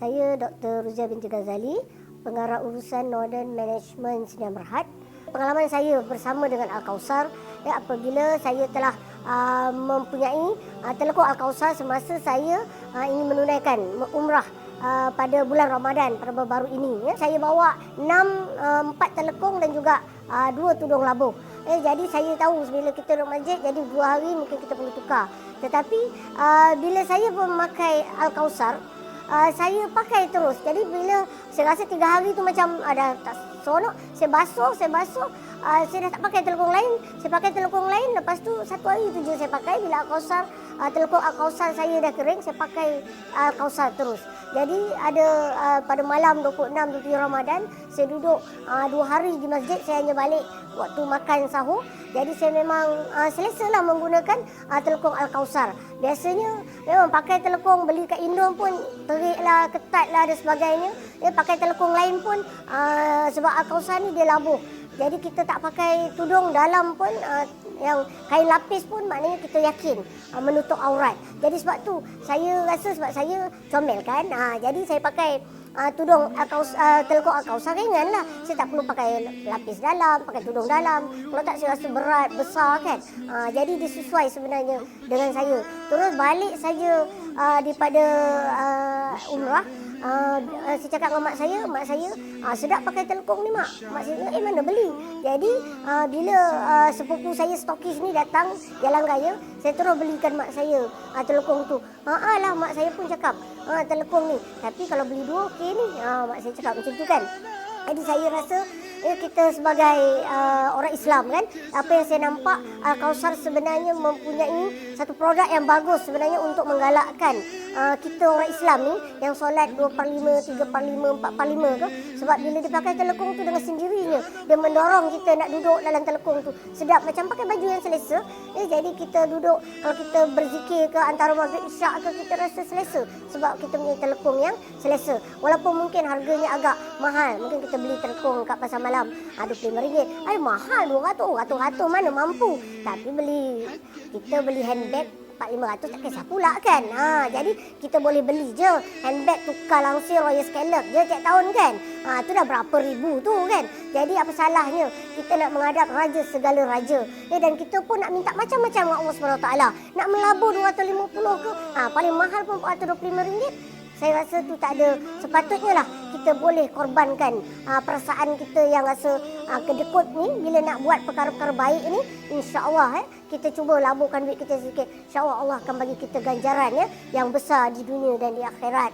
Saya Dr. Ruzia binti Ghazali, pengarah urusan Northern Management Sdn Berhad. Pengalaman saya bersama dengan Al-Kausar ya, apabila saya telah uh, mempunyai uh, telekuk Al-Kausar semasa saya uh, ingin menunaikan umrah uh, pada bulan Ramadan pada baru ini. Ya. Saya bawa enam uh, empat telekung dan juga uh, dua tudung labuh. Eh, jadi saya tahu bila kita duduk masjid, jadi dua hari mungkin kita perlu tukar. Tetapi uh, bila saya memakai Al-Kausar, uh, saya pakai terus. Jadi bila saya rasa tiga hari tu macam ada tak seronok, saya basuh, saya basuh, uh, saya dah tak pakai telekung lain. Saya pakai telekung lain, lepas tu satu hari tu je saya pakai. Bila Al-Kausar, uh, telekung Al-Kausar saya dah kering, saya pakai Al-Kausar terus. Jadi ada uh, pada malam 26 27 Ramadan saya duduk uh, dua hari di masjid saya hanya balik waktu makan sahur. Jadi saya memang uh, selesa lah menggunakan uh, telekung Al-Kausar. Biasanya memang pakai telekung beli kat Indo pun terik lah, ketat lah dan sebagainya. Ya, pakai telekung lain pun uh, sebab Al-Kausar ni dia labuh. Jadi kita tak pakai tudung dalam pun uh, yang kain lapis pun maknanya kita yakin uh, menutup aurat. Jadi sebab tu saya rasa sebab saya comel kan. Uh, jadi saya pakai uh, tudung akaus uh, telekuk akausar ringan lah. Saya tak perlu pakai lapis dalam, pakai tudung dalam. Kalau tak saya rasa berat, besar kan. Uh, jadi dia sesuai sebenarnya dengan saya. Terus balik saya uh, daripada uh, umrah Uh, uh, saya cakap dengan mak saya, mak saya uh, sedap pakai telekung ni mak. Mak saya eh mana beli. Jadi uh, bila uh, sepupu saya stokis ni datang jalan raya, saya terus belikan mak saya uh, telekung tu. Ha uh, lah mak saya pun cakap, uh, telekung ni. Tapi kalau beli dua okey ni. Uh, mak saya cakap macam tu kan. Jadi saya rasa ya, kita sebagai uh, orang Islam kan, apa yang saya nampak Al-Kausar sebenarnya mempunyai satu produk yang bagus sebenarnya untuk menggalakkan uh, kita orang Islam ni yang solat 2 per 5, 3 per 5, 4 per 5 ke. Sebab bila dia pakai telekung tu dengan sendirinya dia mendorong kita nak duduk dalam telekung tu. Sedap macam pakai baju yang selesa. Eh, jadi kita duduk kalau kita berzikir ke antara maghrib isyak ke kita rasa selesa. Sebab kita punya telekung yang selesa. Walaupun mungkin harganya agak mahal mungkin kita beli telekung kat pasar malam ada RM25 ay mahal 200 ratus-ratus mana mampu tapi beli kita beli handbag 4-500 tak kisah pula kan. Ha, jadi kita boleh beli je handbag tukar langsir Royal Scallop je tiap tahun kan. Ha, tu dah berapa ribu tu kan. Jadi apa salahnya kita nak menghadap raja segala raja. Ya, dan kita pun nak minta macam-macam dengan Allah SWT. Nak melabur 250 ke. Ha, paling mahal pun RM425 saya rasa tu tak ada. Sepatutnya lah kita boleh korbankan uh, perasaan kita yang rasa uh, kedekut ni. Bila nak buat perkara-perkara baik ni insya-Allah eh kita cuba laburkan duit kita sikit insya-Allah Allah akan bagi kita ganjaran ya yang besar di dunia dan di akhirat